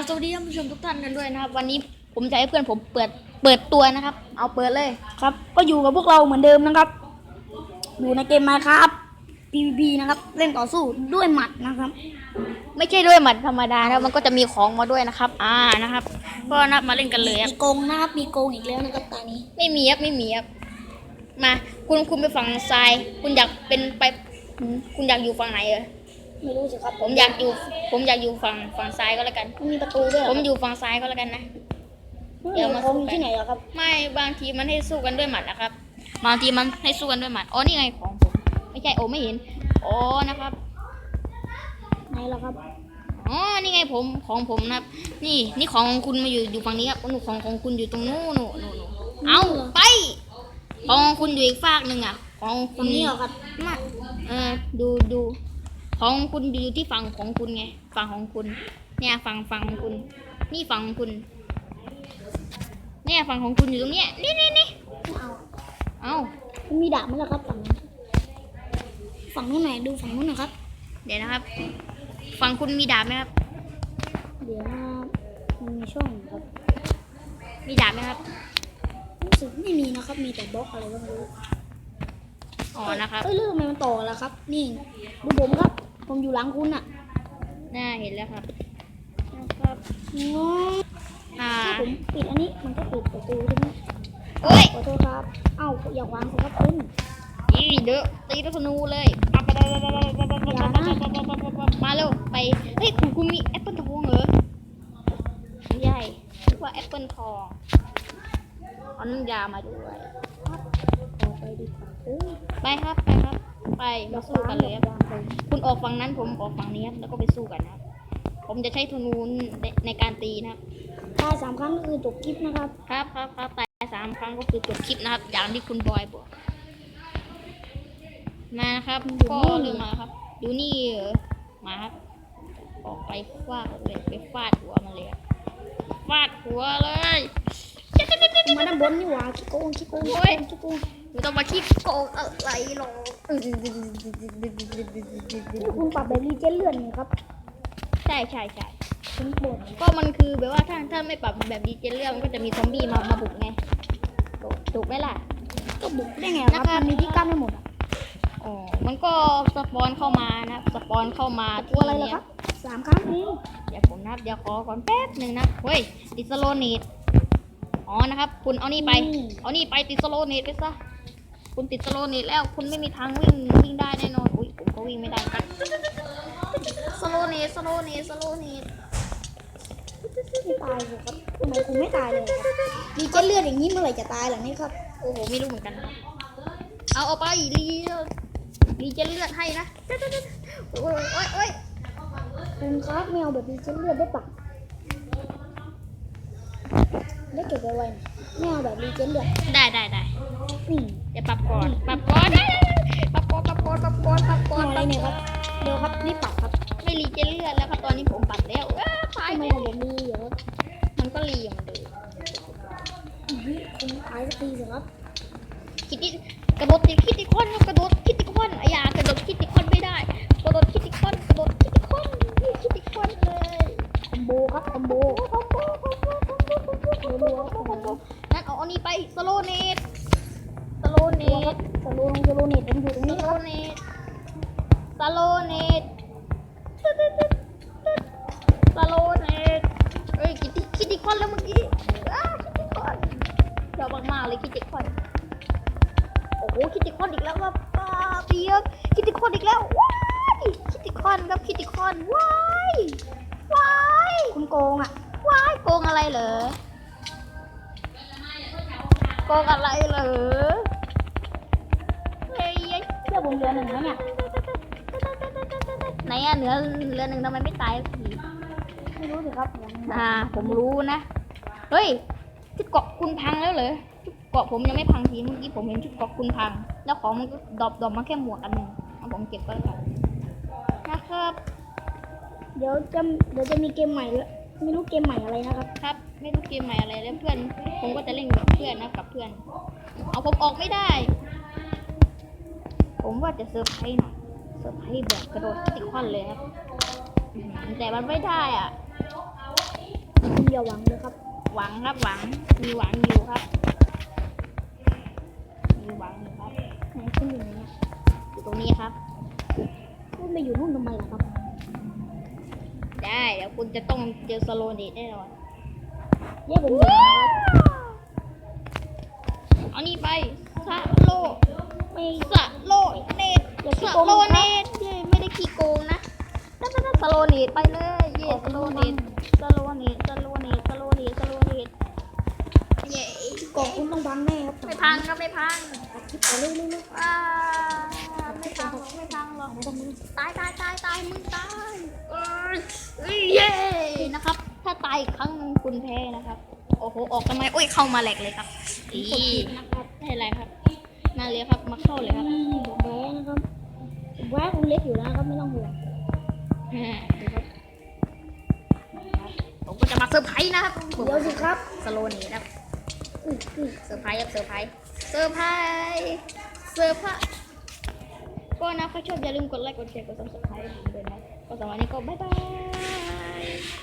บสวัสดีท่านผู้ชมทุกท่านกันด้วยนะครับ วันนี้ผมจะให้เพื่อนผมเปิดเปิดตัวนะครับ เอาเปิดเลยครับ ก็อยู่กับพวกเราเหมือนเดิมนะครับ อยู่ในเกม Minecraft PVP นะครับเล่นต่อสู้ด้วยหมัดนะครับ ไม่ใช่ด้วยหมัดธรรมดานะครับมันก็จะมีของมาด้วยนะครับ อ่านะครับ ก็นับมาเล่นกันเลยครับมีโกงนะครับมีโกงอีกแล้วนะครับตอนนี้ไม่มีครับไม่มีครับมาคุณคุณไปฝั่งซ้าย คุณอยากเป็นไป คุณอยากอยู่ฝั่งไหนเออ ไม่รู้สิครับผมอยากอยู่ ผมอยากอยู่ฝั่งฝั่งซ้ายก็แล้วกันมันมีประตูด้วยเหรผอมอยู่ฝั่งซ้ายก็แล้วกันนะ เดี๋เดี๋ยยววมามาสู้โกงกัน ที่ไหนเหรอครับไม่บางทีมันให้สู้กันด้วยหมัดนะครับ บางทีมันให้สู้กันด้วยหมัดอ๋อนี่ไงของผมไม่ใช่โอ้ไม่เห็นอ๋อนะครับไหนเหรอครับอ๋อนี่ไงผมของผมนะครับ นี่นี่ของของคุณมาอยู่อยู่ฝั่งนี้ครับหนูของของคุณอยู่ตรงนู้นหนูหนูหนูเอาไปของของคุณอยู่อีกฝากหนึ่งอะ ของคุตรณงนี้เหรอครับ มาเออดูดู ของคุณอยู่ที่ฝั่งของคุณไงฝั่งของคุณ เนี่ยฝั่งฝั่งของคุณ นี่ฝั่งของคุณ เนี่ยฝั่งของคุณอยู่ตรงเนี้ยนี่นี่นี่ไม่เอาเอามันมีดาบไหมล่ะครับฝั่งนั้นฝั่งนู้นไหนดูฝั่งนู้นหนะครับ เดี๋ยวนะครับ ฝั่งคุณมีดาบไหมครับ เดี๋ยวนะมันมีช่องครับ มีดาบไหมครับรู้สึกไม่มีนะครับ มีแต่บล็อกอะไรก็ไม่รู้อ๋อนะครับ เอ้ยเรื่องทำไมมันต่อแล้วครับ นี่ดูผมครับ ผมอยู่หลังคุณอะน่าเห็นแล้วครับนะครับง้ออ่าถ้าผมปิดอันนี้มันก็ปิดประตูใช่ไหมโอ้ยขอโทษครับ เอ้าอย่าวางสิครับคุณอีเดอะตีลูกธนูเลยปั๊บปั๊บปั๊บปั๊บปั๊บปั๊บปั๊บปั๊บปั๊บปั๊บปั๊บปั๊บปั๊บมาเร็วไป เฮ้ยคุณคุณมีแอปเปิลทองเหรอไม่ใช่นึกว่าแอปเปิลทองเอาน้ำยามาด้วยออกไปดีกว่าเอ้ยไปครับไปครับ ไปมาสู้กันเลยครับวางไปคุณออกฝั่งนั้นผมออกฝั่งนี้ครับแล้วก็ไปสู้กันนะครับ ผมจะใช้ธนูในในการตีนะครับตายสามครั้งก็คือจบคลิปนะครับ ครับครับครับตายสามครั้งก็คือจบคลิปนะครับ อย่างที่คุณบอยบอกมานะครับก็เรื่องมาครับดูนี่เออมาครับ ออกไปฟาดเลยไปฟาดหัวมันเลยครับฟาดหัวเลย มาด้านบนนี่หว่าขี้โกงขี้โกงขี้โอ้โกยงขี้โกง ไม่ต้องมาคิดโกงอะไรหรอกคุณปรับแบบรีเจนเลื่อนไงครับใช่ใช่ใช่คุณปวดก็มันคือแบบว่าถ้าถ้าไม่ปรับแบบดีเจนเรื่องมันก็จะมีซอมบี้มามาบุกไงถูกถูกไหมล่ะ ก็บุกได้ไงครับนะครับมันมีที่กั้นให้หมดอะอ๋อมันก็สปอนเข้ามานะสปอนเข้ามาตัวอะไรล่ะครับสามครั้งเองเดี๋ยวผมนับเดี๋ยวขอก่อนแป๊บหนึ่งนะเฮ้ยติดสโลเนตอ๋อนะครับ คุณเอานี่ไป เอานี่ไปติดสโลเนตไปซะ คุณติดสโลเนตแล้ว คุณไม่มีทางวิ่งวิ่งได้แน่นอนอุ้ยผมก็วิ่งไม่ได้กันสโลเนตสโลเนตสโลเนตไม่ตายเลยครับทำไมคุณไม่ตายเลยครับรีเจนเลื่อนอย่างนี้เมื่อไหร่จะตายเหรอเนี่ยครับโอ้โหไม่รู้เหมือนกันครับเอาเอาไปรีรีเจนเลือดให้นะโอ้ยโอ้ยโอ้ยคุณครับไม่เอาแบบรีเจนเลื่อนได้ปะได้เก็บไว้ไว้นะไม่เอาแบบรีเจนเลื่อนได้ได้ได้ นี่เดี๋ยวปรับก่อนปรับก่อนได้ปรับก่อน ปรับก่อนปรับก่อนปรับก่อนเอาอะไรเนี่ยครับ เดี๋ยวครับรีบปรับครับ ไม่รีเจนเลือดแล้วครับตอนนี้ผมปรับแล้วอ้าตายทำไมแล้วของผมมีอยู่ครับมันก็รีอย่างเดิมอื้อหือคุณตายสักทีสิครับคิดดิกระโดดติด สโลเนตสโลเนตเอ้ยคิดติคิดติคอนแล้วเมื่อกี้อ้าคิดติคอนชอบมากๆเลยคิดติคอนโอ้โหคิดติคอนอีกแล้วครับป้าเปียกคิดติคอนอีกแล้วว้ายคิดติคอนครับคิดติคอนว้ายว้ายคุณโกงอะว้ายโกงอะไรเหรอโกงอะไรเหรอเฮ้ยเชื่อผมเดือนหนึ่งแล้วเนี่ย ไหนอะเหนือเรือหนึ่งทำไมไม่ตายสักทีไม่รู้สิครับผมอ่า ผมรู้นะ เฮ้ยชุดเกาะคุณพังแล้วเหรอชุดเกาะผมยังไม่พังทีเมื่อกี้ผมเห็นชุดเกาะคุณพัง แล้วของมันก็ดรอปดรอปมาแค่หมวกอันหนึ่งเอาผมเก็บก็แล้วกันนะครับ เดี๋ยวจะเดี๋ยวจะมีเกมใหม่แล้วไม่รู้เกมใหม่อะไรนะครับ ครับ ไม่รู้เกมใหม่อะไรแล้วเพื่อน ผมก็จะเล่นกับเพื่อนนะกับเพื่อน เอาผมออกไม่ได้ ผมว่าจะเซอร์ไพรส์หน่อย เซอร์ไพรส์แบบกระโดดติคอนเลยครับอื้อหือแต่มันไม่ได้อะอย่าหวังเลยครับ หวังครับหวัง มีหวังอยู่ครับ มีหวังอยู่ครับไหนคุณอยู่ไหนเนี่ยอยู่ตรงนี้ครับคุณไปอยู่นู่นทำไมล่ะครับ ได้เดี๋ยวคุณจะต้องเจอสโลเดตแน่นอนแยกผมอยู่นะครับเอานี่ไปสะโลไม่สะโลเนต อย่าขี้สะโกงโลนะเนตเย้ไม่ได้ขี้โกงนะได้ได้ได้สโลเนตไปเลยเย้สโลเนตสโลเนตสโลเนตสโลเนตสโลเนตเย้กล่องคุณต้องพังแน่ครับไม่พังก็ไม่พังตัดคลิปเอาเร็วๆๆอ่าไม่พังหรอกไม่พังหรอกไม่ต้องมือตายตายตายตายมึงตายเอ้ยเอ้ยเย้นะครับ ถ้าตายอีกครั้งหนึงคุณแพ้นะครับ โอ้โหออกทำไมโอ้ยเข้ามาแหลกเลยครับอีกดผิดนะครับไม่เป็นไรครับมา เลยครับ มาเข้าเลยครับอืมผมแพ้นะครับผมแพ้คุณเล็กอยู่แล้วนะครับไม่ต้องห่วงอ่าผมก็จะมาเซอร์ไพรส์นะครับเดี๋ยวสิครับสโลนี่นะครับอุ้ยอุ้ยเซอร์ไพรส์ครับเซอร์ไพรส์เซอร์ไพรส์เซอร์ไพรส์ก็นะใครชอบอย่าลืมกดไลค์กดแชร์กดซับสไครต์ผมด้วยนะก็สำหรับวันนี้ก็บ๊ายบาย